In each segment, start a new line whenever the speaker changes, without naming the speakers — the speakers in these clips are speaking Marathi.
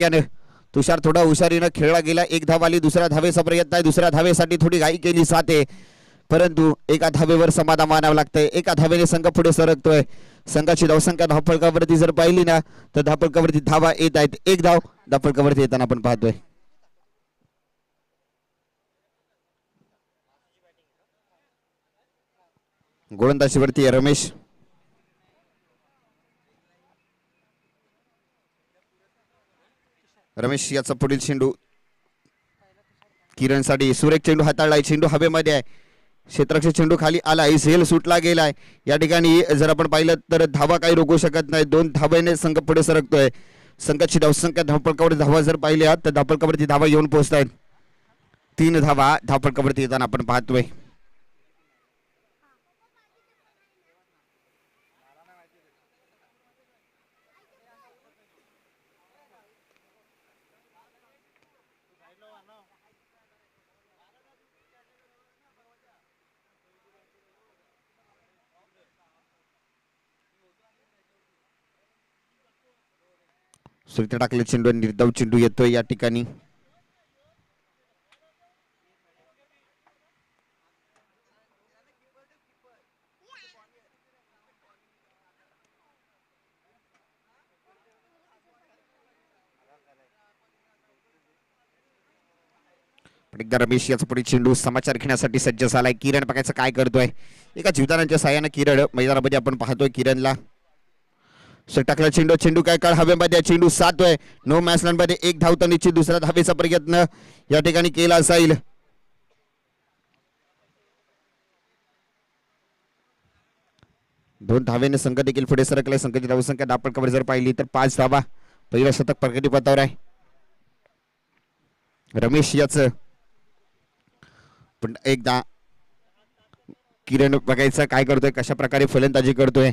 तुषार थोडा हुशारीनं खेळला गेला. एक धाव आली दुसऱ्या धावेचा प्रयत्न आहे. दुसऱ्या धावेसाठी थोडी घाई केली साते परंतु एका धावेवर समाधान मानावं लागतंय. एका धावेने संघ पुढे सरकतोय. संघाची धावसंख्या धापडकावरती जर पाहिली ना तर धापडकावरती धावा येत आहेत. एक धाव धापडकावरती येताना आपण पाहतोय. गोलंदाजीवरती रमेश. रमेश याचा पुढील चेंडू. किरणसाठी सुरेख चेंडू हाताळलाय. चेंडू हवेमध्ये आहे. क्षेत्रक्षे चेंडू खाली आलाय. झेल सुटला गेलाय. या ठिकाणी जर आपण पाहिलं तर धावा काही रोखू शकत नाही. दोन धावेने संघ पुढे सरकतोय. संघाची धावसंख्या धावपळकावर धावा जर पाहिल्या तर धावपळकावरती धावा येऊन पोहोचत आहेत तीन धावा धावपळकावरती येताना आपण पाहतोय. सुरते टाकले चेंडू आणि निर्धाव चेंडू येतोय या ठिकाणी. एकदा रमेश याचा पुढे चेंडू समाचार घेण्यासाठी सज्ज झालाय. किरण बघायचं काय करतोय. एका जीवदानाच्या साह्यानं किरण मैदानामध्ये आपण पाहतोय किरणला. टाकला चेंडू चेंडू काय काळ हवेमध्ये चेंडू सातोय नऊ मॅचलांमध्ये मध्ये एक धावता निश्चित दुसऱ्या धावेचा प्रयत्न या ठिकाणी केला जाईल दोन धावेने संघ देखील पुढे सरकले संघाची धावसंख्या दापडकावर जर पाहिली तर पाच धावा पहिला शतक प्रगती पथावर आहे रमेश याच पण एकदा किरण बघायचं काय करतोय कशा प्रकारे फलंदाजी करतोय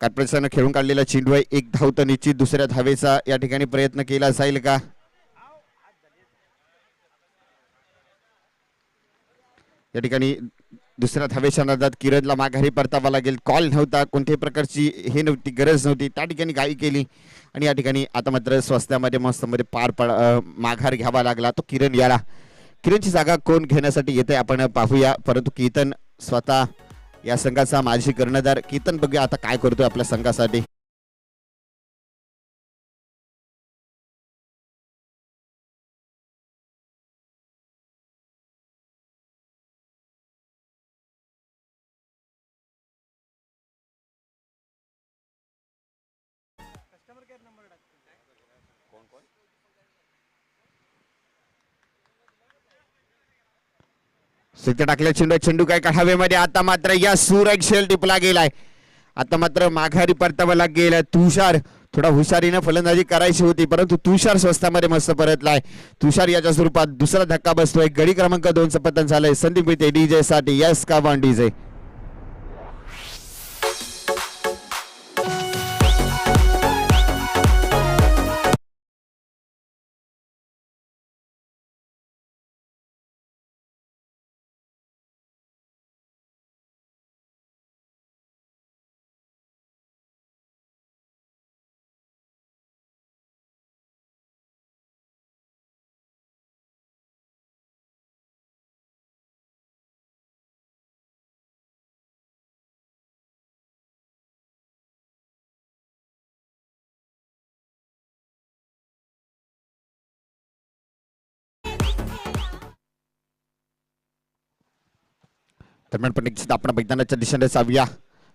काटप्रसानं खेळून काढलेला चेंडू आहे एक धाव तर निश्चित. दुसऱ्या धावेचा या ठिकाणी प्रयत्न केला जाईल का? या ठिकाणी दुसऱ्या धावेच्या नादात किरणला माघारी परतावा लागेल. कॉल नव्हता कोणत्याही प्रकारची हे नव्हती गरज नव्हती. त्या ठिकाणी गाई केली. आणि या ठिकाणी आता मात्र स्वस्त्यामध्ये मस्तमध्ये पार पड माघार घ्यावा लागला तो किरण याला. किरणची जागा कोण घेण्यासाठी येते आपण पाहूया. परंतु कीर्तन स्वतः या संघाचा माजी कर्णधार कीर्तन बघूया आता काय करतोय आपल्या संघासाठी. सिद्ध टाकल्या चेंडू. चेंडू काय काढावेमध्ये आता मात्र या एक शेल टिपला गेलाय. आता मात्र माघारी परतावाला गेलाय. तुषार थोडा हुशारीनं फलंदाजी करायची होती परंतु तुषार स्वस्तामध्ये मस्त परतलाय. तुषार याच्या स्वरूपात दुसरा धक्का बसतोय. गडी क्रमांक दोनचं पतन झालंय. संदीप मिते डीजे साठी. यस का वन डीजे दरम्यान पण निश्चित आपण मैदानाच्या दिशेने जाऊया.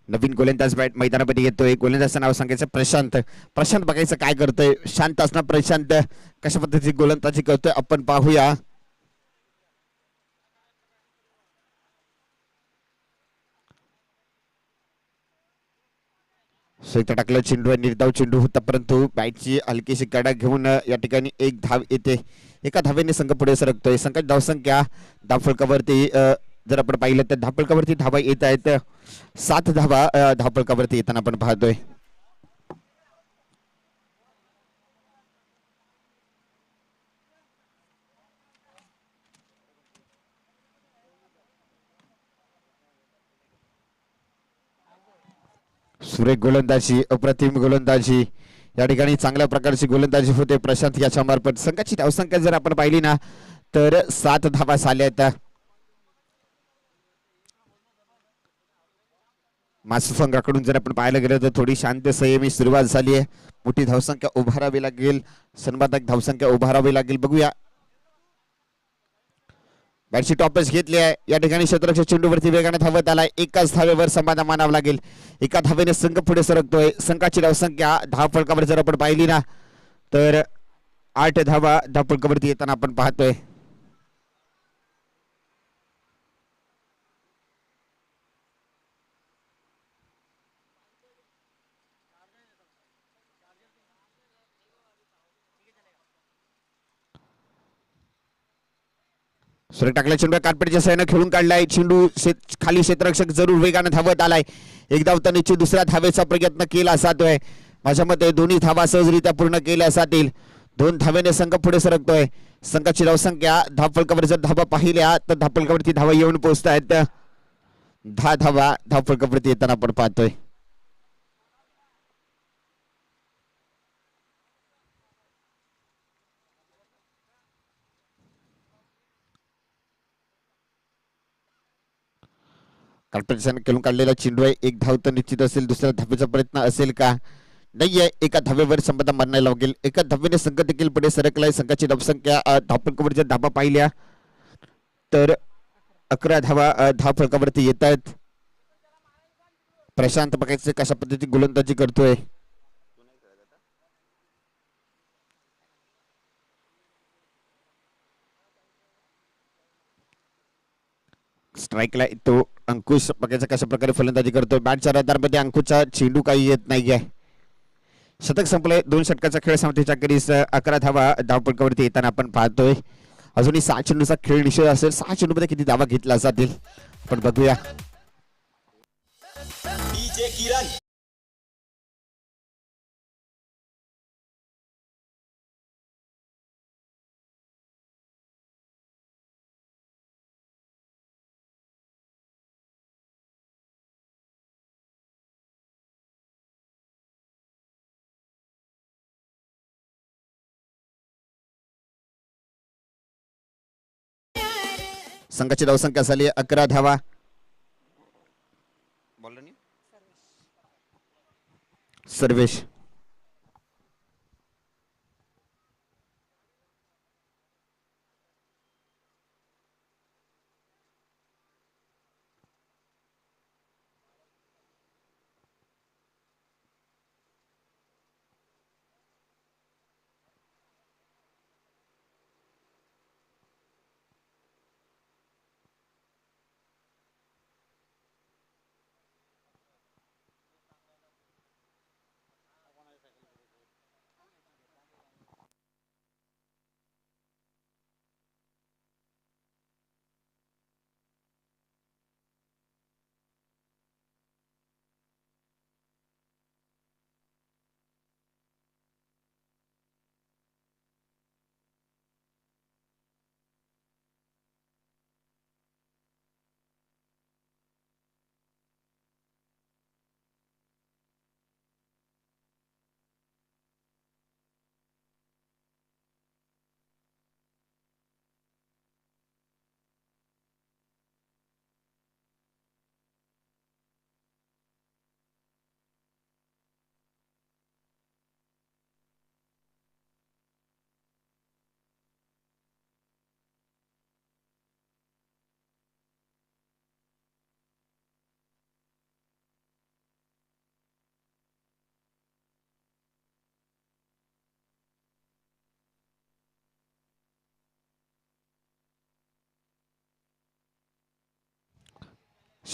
नवीन गोलंदाज बॅट मैदानामध्ये येतोय. गोलंदाजचं नाव सांगायचं प्रशांत. प्रशांत बघायचं काय करतोय? शांत असणार प्रशांत. कशा पद्धतीची गोलंदाजी करतोय आपण पाहूया. स्वेत टाकलं चेंडू आहे, निर्धाव चेंडू होता परंतु बॅटची हलकीशी कडा घेऊन या ठिकाणी एक धाव येते. एका धावेने संघ पुढे सरकतोय. संघाची धावसंख्या धावफलकावरती जर आपण पाहिलं तर धावफलकावरती धावा येत आहेत. सात धावा अ, येताना आपण पाहतोय. सुरेख गोलंदाजी अप्रतिम गोलंदाजी. या ठिकाणी चांगल्या प्रकारची गोलंदाजी होते प्रशांत याच्या मार्फत संघाची धावसंख्या जर आपण पाहिली ना तर सात धावा झाल्या आहेत. मासू संघाकडून जर आपण पाहायला गेलं तर थोडी शांत संयमी सुरुवात झाली आहे. मोठी धावसंख्या उभारावी लागेल. सन्मानक धावसंख्या उभारावी लागेल. बघूया. बॅटची टॉपच घेतली आहे. या ठिकाणी क्षेत्ररक्षक चेंडूवरती वेगाने धावत आलाय. एकाच धावेवर समाधान मानावं लागेल. एका धावेने संघ पुढे सरकतोय. संघाची धावसंख्या दहा फळकावर जर आपण पाहिली ना तर आठ धावा धावफळकावरती फळकावरती येताना आपण पाहतोय. सुरेख टाकला चेंडू. कार्पेटच्या सहाय्याने खेळून काढलाय. चेंडू शेत- खाली क्षेत्ररक्षक जरूर वेगाने धावत आलाय. एक धावता निश्चित दुसऱ्या धावेचा प्रयत्न केला जातोय. माझ्या मते दोन्ही धावा सहजरित्या पूर्ण केल्या जातील. दोन धावेने संघ पुढे सरकतोय. संघाची धावसंख्या दहा जर धावा पाहिल्या तर दहा धावा येऊन पोहोचत आहेत दहा धावा दहा येताना आपण पाहतोय. कार्पेटच्या खेळून काढलेला चेंडू आहे एक धाव तर निश्चित असेल दुसऱ्या धावेचा प्रयत्न असेल का? नाही आहे एका धावेवर संबंध मारण्याला लागेल. एका धावेने संघ देखील पुढे सरकलाय. संघाची धावसंख्या अ, धाबा पाहिल्या तर अकरा धावा धाव फलकावरती येत आहेत प्रशांत बघायचं कशा पद्धती गोलंदाजी करतोय. स्ट्राईकला तो अंकुश बघायचा कशा प्रकारे फलंदाजी करतो. बॅटच्या रदारमध्ये अंकुशचा चेंडू काही येत नाहीये. शतक संपलंय दोन षटकाचा खेळ समतेच्या अखेरीस अकरा धावा धावपटकावरती येताना आपण पाहतोय. अजूनही सहा चेंडूचा खेळ निश्चित असेल. सहा चेंडूमध्ये किती धावा घेतला जातील? पण बघूया. संघाची धावसंख्या झाली अकरा धावा. सर्वेश.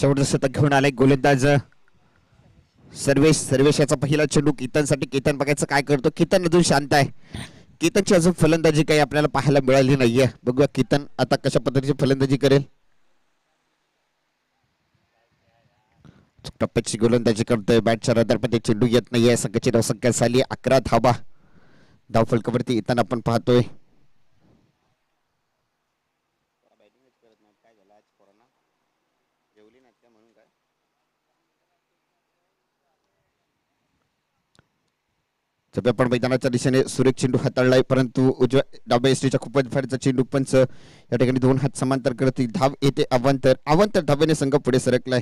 शेवटचं शतक घेऊन आले गोलंदाज. सर्वेश सर्वेश याचा पहिला चेंडू केतनसाठी. केतन बघायचं काय करतो. केतन अजून शांत आहे. केतनची अजून फलंदाजी काही आपल्याला पाहायला मिळाली नाहीये. बघूया केतन आता कशा पद्धतीची फलंदाजी करेल. टप्प्याची गोलंदाजी करतोय. बॅटच्या रदारमध्ये चेंडू येत नाहीये. संघाची धावसंख्या झाली. अकरा धाबा धाव. फलकावरती येताना आपण पाहतोय. पण मैदानाच्या दिशेने सुरेख चेंडू हाताळलाय परंतु उजव्या डाव्या एसटीच्या खूपच भारीचा चेंडू पंच या ठिकाणी दोन हात समांतर करतील धाव येते अवांतर अवांतर धाब्याने संघ पुढे सरकलाय.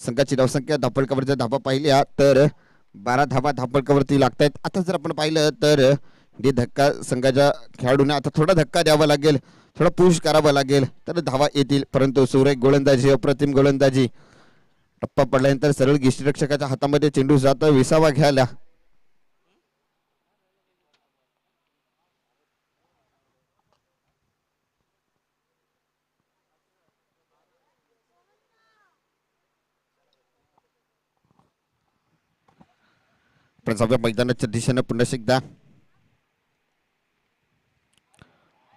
संघाची धावसंख्या धापडकावर जर धाबा पाहिल्या तर बारा धावा धापडकावरती लागतायत. आता जर आपण पाहिलं तर हे धक्का संघाच्या खेळाडूंना आता थोडा धक्का द्यावा लागेल थोडा पुश करावा लागेल तर धावा येतील. परंतु सुरेख गोलंदाजी अप्रतिम गोलंदाजी. टप्पा पडल्यानंतर सरळ गिष्टीरक्षकाच्या हातामध्ये चेंडू जातो विसावा घ्यायला. पण मैदानाच्या दिशेनं पुन्हा एकदा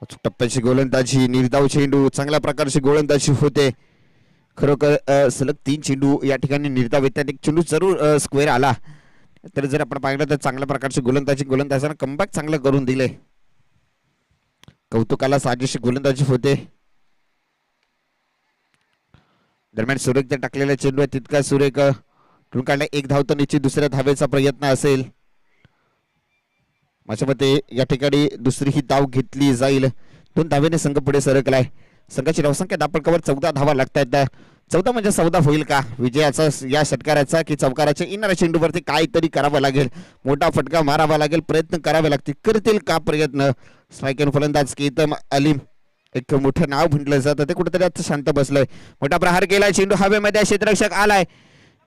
अचूक टप्प्याची गोलंदाजी निर्धाव चेंडू चांगल्या प्रकारची गोलंदाजी होते खरोखर सलग तीन चेंडू या ठिकाणी निर्धाव येतात एक चेंडू जरूर स्क्वेअर आला तर जर आपण पाहिलं तर चांगल्या प्रकारची गोलंदाजी गोलंदाजानं कमबॅक चांगलं करून दिले कौतुकाला साजेशी गोलंदाजी होते दरम्यान सुरेख टाकलेला चेंडू आहे तितका सुरेख अ, काढला एक धाव तर निश्चित दुसऱ्या धावेचा प्रयत्न असेल. माझ्या मते या ठिकाणी दुसरी ही धाव घेतली जाईल. दोन धावेने संघ पुढे सरकलाय. संघाची धावसंख्या दापडकावर चौदा धावा लागतायत चौदा म्हणजे चौदा होईल का? विजयाचा या षटकाराचा की चौकाराच्या येणाऱ्या चेंडूवरती काहीतरी करावं लागेल. मोठा फटका मारावा लागेल प्रयत्न करावे लागतील. करतील का प्रयत्न? स्ट्रायकर फलंदाज केतम अलीम. एक मोठं नाव म्हटलं जातं. ते कुठेतरी आता शांत बसलंय. मोठा प्रहार केला चेंडू हवेमध्ये क्षेत्ररक्षक आलाय.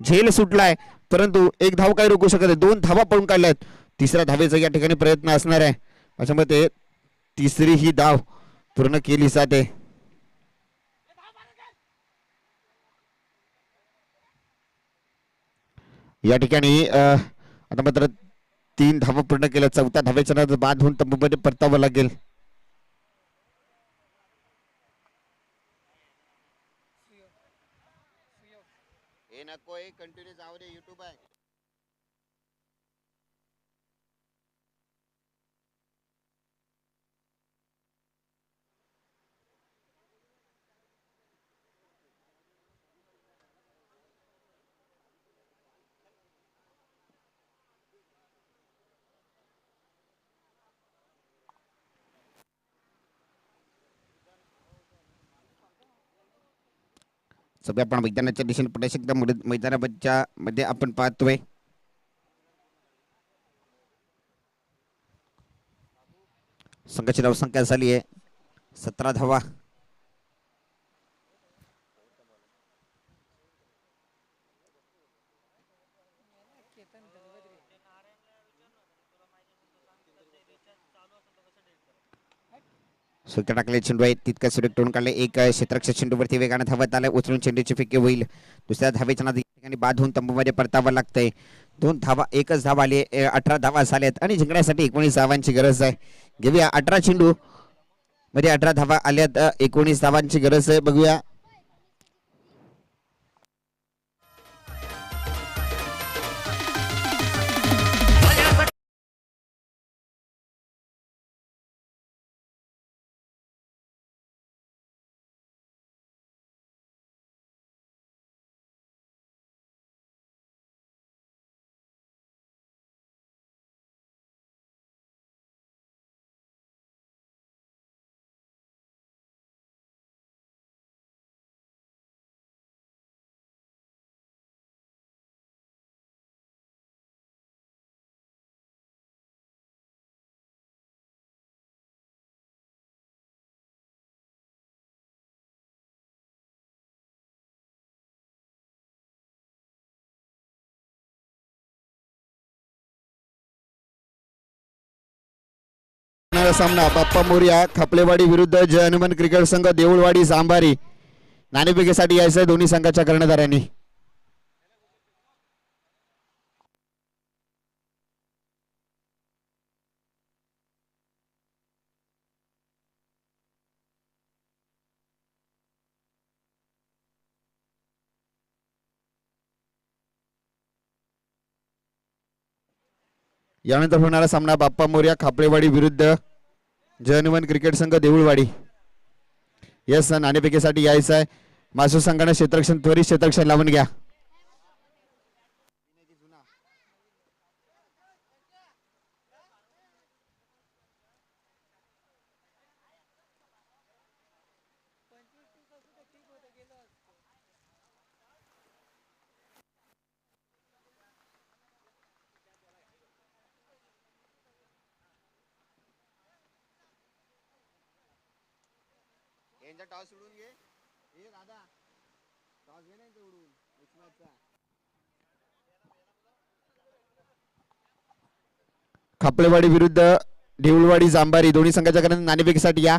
झेल सुटलाय परंतु एक धाव काही रोखू शकत नाही. दोन धावा पळून काढल्यात. तिसऱ्या धावेचा या ठिकाणी प्रयत्न असणार आहे. माझ्या मते तिसरी ही धाव पूर्ण केली जाते. या ठिकाणी अं, आता मात्र तीन धावा पूर्ण केल्या. चौथ्या धावेच्या नंतर बाद होऊन तंबूमध्ये परतावं लागेल. हे नको कंटिन्यू जाऊ दे युट्यूब आहे. सगळ्या आपण मैदानाच्या दिशेने पडत एकदा मुड- मैदानाच्या मध्ये आपण पाहतोय. संघाची धावसंख्या झाली आहे सतरा धावा. सुट्या टाकले चेंडू आहे तितका सुरेख टोन काढले. एक अ, चेंडूवरती वेगाने धावत आलाय उचलून चेंडूची फिके होईल. दुसऱ्या धावेच्या नादी ठिकाणी बाद होऊन तंबूमध्ये परतावं लागतंय. दोन धावा एकच धाव आली अठरा धावा झाल्यात. आणि जिंकण्यासाठी एकोणीस धावांची गरज आहे. घेऊया अठरा चेंडू. मध्ये अठरा धावा आल्यात. एकोणीस धावांची गरज आहे. बघूया. सामना. बाप्पा मोर्या खापलेवाडी विरुद्ध जय हनुमान क्रिकेट संघ देऊळवाडी सांबारी नाणेफेकीसाठी यायचं आहे दोन्ही संघाच्या कर्णधारांनी यानंतर होणारा सामना बाप्पा मोर्या खापलेवाडी विरुद्ध जयनुमन क्रिकेट संघ देऊळवाडी. यस नाणेफेकीसाठी यायचं आहे. मासू संघाने क्षेत्रक्षण त्वरित क्षेत्रक्षण लावून घ्या. खापलेवाडी विरुद्ध ढेऊळवाडी जांभारी दोन्ही संघाच्या कारण नाणेफेकीसाठी या.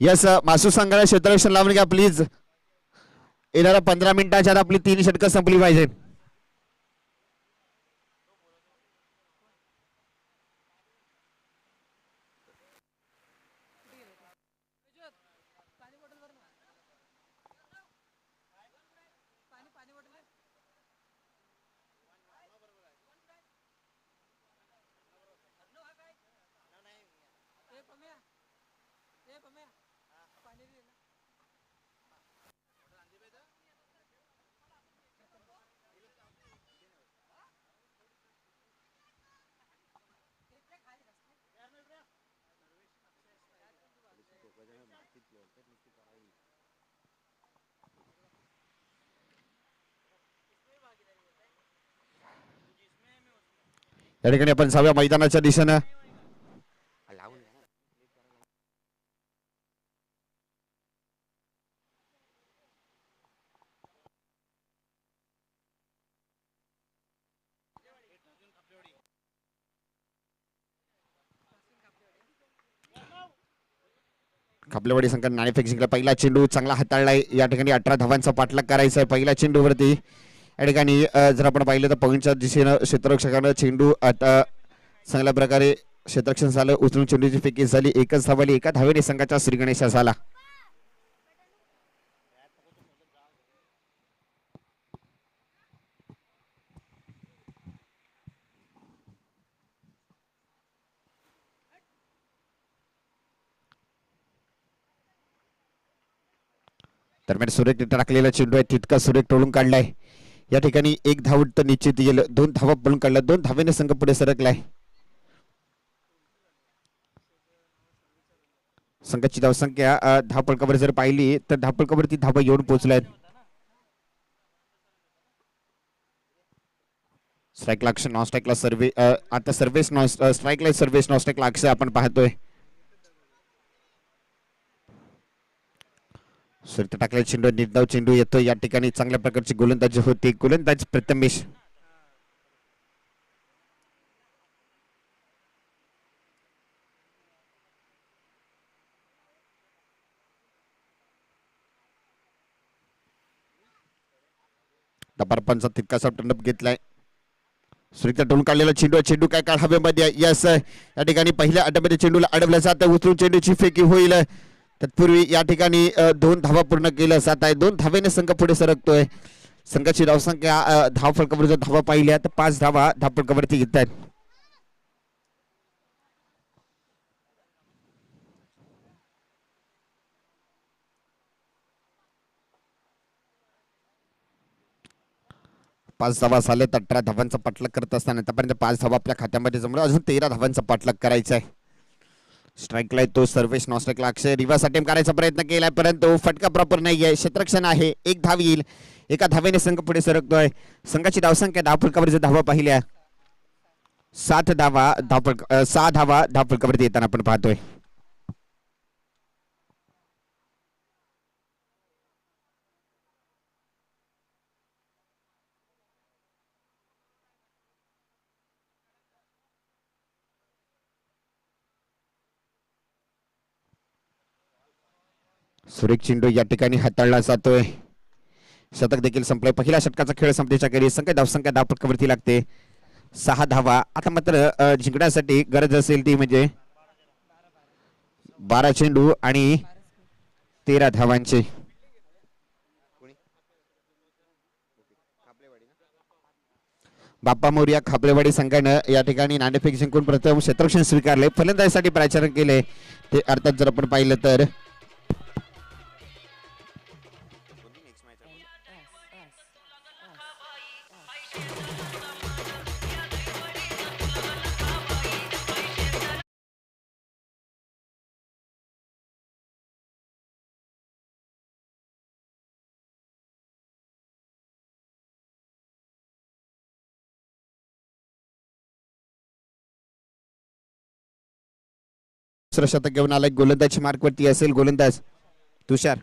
यस मासू संघाला क्षेत्ररक्षण लावून घ्या प्लीज येणाऱ्या पंधरा मिनिटाच्या आत आपली तीन षटकं संपली पाहिजे. या ठिकाणी आपण सहाव्या मैदानाच्या दिशेनं खपलेवाडी संघ नाणेफेक जिंकला पहिला चेंडू चांगला हाताळलाय या ठिकाणी अठरा धावांचा पाठलाग करायचा आहे पहिल्या चेंडूवरती या ठिकाणी जर आपण पाहिलं तर पवनच्या दिशेनं क्षेत्ररक्षकानं चेंडू आता चांगल्या प्रकारे क्षेत्ररक्षण झालं. उचलून चेंडूची फेकी झाली. एकच धावाली एका धावेने संघाचा श्रीगणेश झाला दरम्यान सुरेख टाकलेला चेंडू आहे. तितका सुरेख टोळून काढलाय. या ठिकाणी एक धाव तर निश्चित गेलं. दोन धावा पळून काढला दोन धावेने संघ पुढे सरकलाय. संघाची धावसंख्या धावपळकावर जर पाहिली तर धावपळकावरती धावा येऊन पोहोचलाय स्ट्राईकला अक्षर नॉन स्ट्राईकला सर्वे आता सर्व्हिस नॉन स्ट्राईकला सर्व्हिस नॉन स्ट्राईकला अक्ष आपण पाहतोय. सुरत टाकला चेंडू निर्धाव चेंडू येतो या ठिकाणी चांगल्या प्रकारची गोलंदाजी होती. गोलंदाज प्रथमेश. दबारपांचा तितकासा टर्नअप घेतलाय. सुरेखा टोलून काढलेला चेंडू चेंडू काय काळ हवेमध्ये यस या ठिकाणी पहिल्या अड्ड्यामध्ये चेंडूला अडवलं जात. उचलून चेंडूची फेकी होईल. तत्पूर्वी या ठिकाणी दोन धावा पूर्ण केल्या जात आहे दोन धावेने संघ पुढे सरकतोय. संघाची धावसंख्या धाव फलकावर जर धावा पाहिल्या तर पाच धावा धाव फलकावरती घेत आहेत. पाच धावा झालेत अठरा धावांचा पाठलाग करत असताना आतापर्यंत पाच धावा आपल्या खात्यामध्ये जमलं. अजून तेरा धावांचा पाठलाग करायचा आहे. स्ट्राईकला तो सर्वेश नॉन स्ट्राईकला अक्षय रिव्हर्स अटेम्प करायचा प्रयत्न केलाय परंतु फटका प्रॉपर नाही आहे क्षेत्रक्षण आहे. एक धाव येईल. एका धावेने संघ पुढे सरकतोय. संघाची धावसंख्या धाव जर धावा पाहिल्या सात धावा धाव सहा धावा धाव येताना आपण पाहतोय. सुरेख चिंडू या ठिकाणी हाताळला जातोय. शतक देखील संपलंय. पहिल्या षटकाचा खेळ संपतेच्या खेळी संख्या धावसंख्या धाव पटकावरती लागते. सहा धावा. आता मात्र जिंकण्यासाठी गरज असेल ती म्हणजे बारा चेंडू आणि तेरा धावांचे. बाप्पा मोर्या खापरेवाडी संघानं या ठिकाणी नाणेफेक जिंकून प्रथम क्षेत्रक्षण स्वीकारले. फलंदाजीसाठी प्राचारण केले. ते अर्थात जर आपण पाहिलं तर दुसरं शतक घेऊन आलाय. गोलंदाजी मार्कवरती असेल गोलंदाज. तुषार.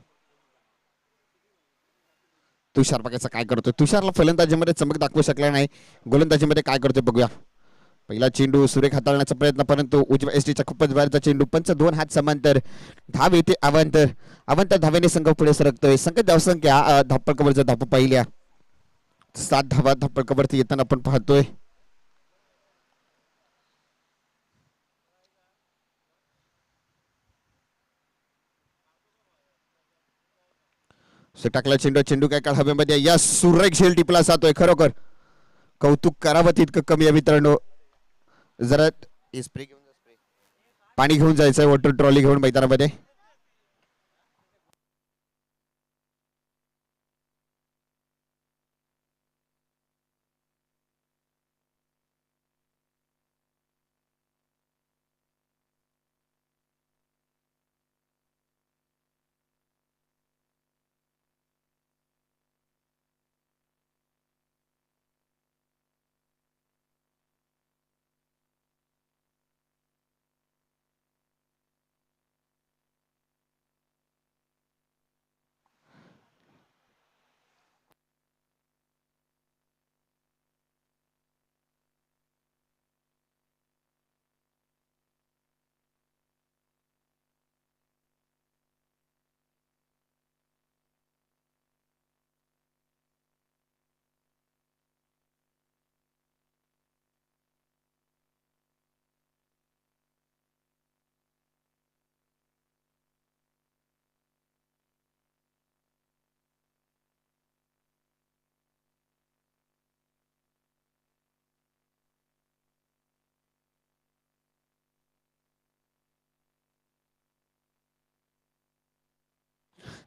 तुषार बघायचं काय करतोय. तुषारला फलंदाजीमध्ये चमक दाखवू शकला नाही. गोलंदाजीमध्ये काय करतोय बघूया. पहिला चेंडू सुरेख हाताळण्याचा प्रयत्न परंतु उजव्या एसटीचा खूपच बाहेरचा चेंडू. पंच दोन हात समांतर. धाव येते अवंतर. अवंतर धावेने संघ पुढे सरकतोय. संघ धावसंख्या धापड कबरचा धाप पहिल्या. सात धावा धापड कबरती येताना आपण पाहतोय. So टाकला चेंडू चेंडू काय काळ हवेमध्ये या सुरेख झेल टिपला जातोय खरोखर. कौतुक करावं तितकं कमी आहे मित्रांनो. जरा spray घेऊन. पाणी घेऊन जायचंय वॉटर ट्रॉली घेऊन मैदानामध्ये.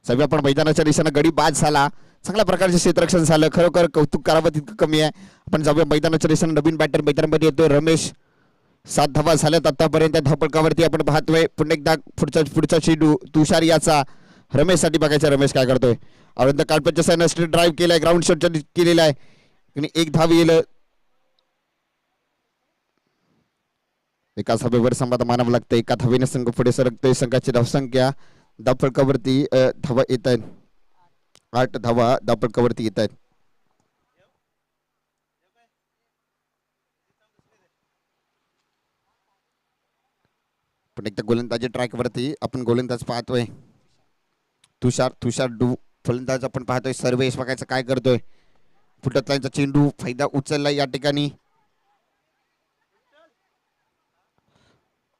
सगळ्या पण मैदानाच्या दिशेनं गडी बाद झाला. चांगल्या प्रकारचे क्षेत्ररक्षण झालं. खरोखर कौतुक करावं तितकं कमी आहे. आपण जाऊया मैदानाच्या दिशेनं. नवीन बॅटर मैदानामध्ये येतोय रमेश. सात धावा झाल्यात आतापर्यंत. त्या धावपळकावरती आपण पाहतोय पुन्हा एकदा पुढचा पुढचा चेंडू तुषार याचा. रमेशसाठी बघायचा रमेश काय करतोय. अरविंद काळपेच्या साईनं ड्राईव्ह केलाय. ग्राउंड शॉट केलेला आहे. आणि एक धाव येईल. एका धावेवर संवाद मानावं लागतं एका धावेने संघ पुढे सरकतोय. संघाची धावसंख्या धावफळकावरती धावा येत आहेत आठ धावा धावफळकावरती येत आहेत पण एकदा गोलंदाजी ट्रॅक वरती आपण गोलंदाज पाहतोय तुषार तुषार डू फलंदाज आपण पाहतोय सर्वेश बघायचं काय करतोय फुटतलांचा चेंडू फायदा उचलला या ठिकाणी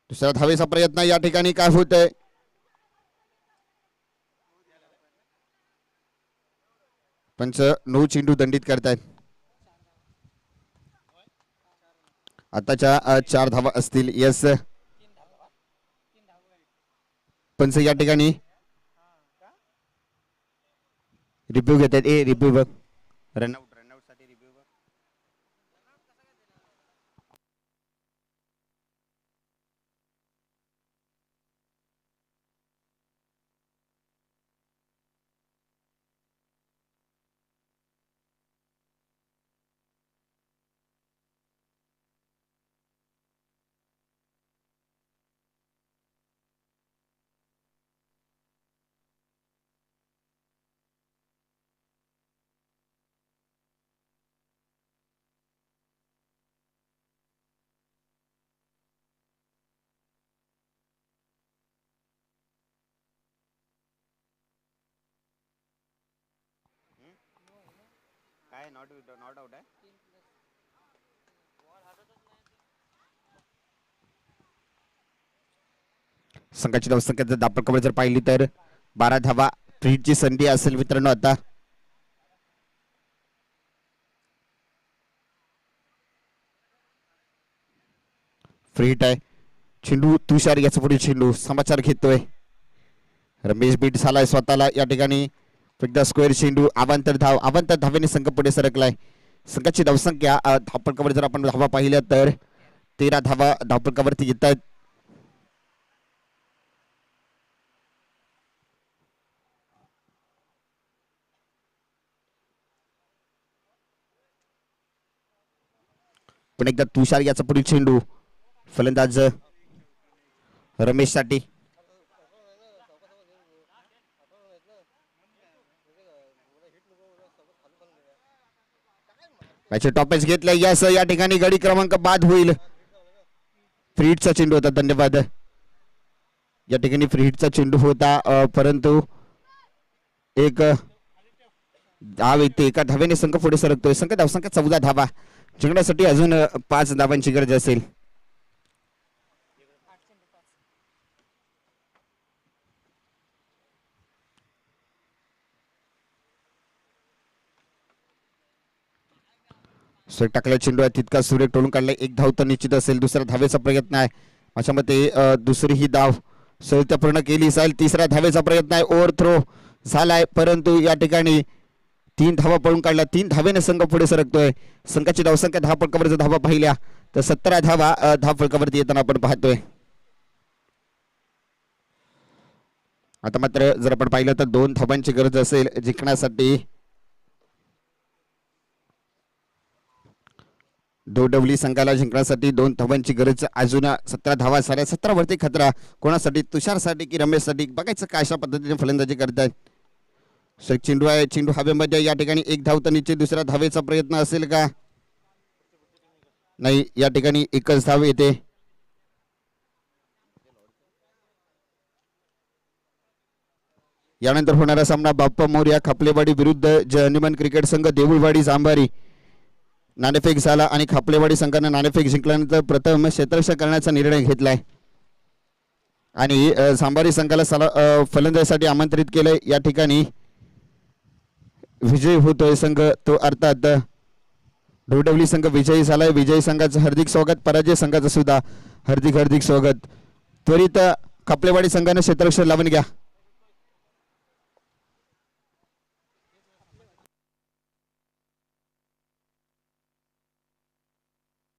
दुसऱ्या धावेचा प्रयत्न या ठिकाणी काय होत पंच नऊ चेंडू दंडित करतायत. आताच्या चार धावा असतील. यस पंच या ठिकाणी रिव्ह्यू घेतात ए रिव्ह्यू बघ. रनआउट आहे नॉट विथ नॉट आउट आहे संघाची धावसंख्या जर दापड कबड जर पाहिली तर बारा धावा थ्रीची संधी असेल मित्रांनो आता. फ्रीट आहे चेंडू तुषार याचा पुढे चेंडू. समाचार घेतोय. रमेश बीट झालाय स्वतःला. या ठिकाणी एकदा स्क्वेअर चेंडू आवांतर धाव आवांतर धावेने संघ पुढे सरकलाय. संघाची धावसंख्या धावपडकावर जर आपण धावा पाहिल्या तर तेरा धावा धावपडकावरती येत आहेत पण एकदा तुषार याचा पुढील चेंडू फलंदाज रमेशसाठी मॅच टॉपेज घेतलं. यस या ठिकाणी गडी क्रमांक बाद होईल. फ्रीटचा चेंडू होता. धन्यवाद. या ठिकाणी फ्रीटचा चेंडू होता. परंतु एक धाव येते एका धावेने संघ पुढे सरकतोय. संघ धावसंख्या चौदा धावा. जिंकण्यासाठी अजून पाच धावांची गरज असेल. सुरेख टाकला चेंडू आहे तितका सुरेख टोलून काढला एक धाव तर निश्चित असेल दुसरा धावेचा प्रयत्न आहे. माझ्या मते दुसरी ही धाव सहित पूर्ण केली असेल तिसरा धावेचा प्रयत्न आहे ओव्हर थ्रो झालाय. परंतु या ठिकाणी तीन धावा पळून काढल्या. तीन धावेने संघ पुढे सरकतोय. संघाची धावसंख्या दहा फळकावरचा धावा पाहिल्या. तर सतरा धावा दहा फळकावरती येताना आपण पाहतोय. आता मात्र जर आपण पाहिलं तर दोन धावांची गरज असेल जिंकण्यासाठी. डोडवली संघाला जिंकण्यासाठी दोन धावांची गरज अजून सतरा धावा साऱ्या सतरावरती खतरा. कोणासाठी? तुषारसाठी की रमेशसाठी? बघायचं काय अशा पद्धतीने फलंदाजी करतायत? सर चेंडू आहे चेंडू हवेमध्ये या ठिकाणी एक धाव तर निश्चित दुसऱ्या धावेचा प्रयत्न असेल का? नाही या ठिकाणी एकच धाव येते. यानंतर होणारा सामना बाप्पा मोर्या खापलेवाडी विरुद्ध जनिमन क्रिकेट संघ देऊळवाडी जांभारी. नाणेफेक झाला आणि खापलेवाडी संघानं नाणेफेक जिंकल्यानंतर प्रथम क्षेत्ररक्षण करण्याचा निर्णय घेतलाय. आणि सांबारी संघाला सला फलंदाजीसाठी आमंत्रित केलंय. या ठिकाणी विजयी होतोय संघ तो अर्थात डोडवली संघ विजयी झालाय. विजयी संघाचं हार्दिक स्वागत पराजय संघाचं सुद्धा हार्दिक हार्दिक स्वागत. त्वरित खापलेवाडी संघानं क्षेत्ररक्षण लावून घ्या.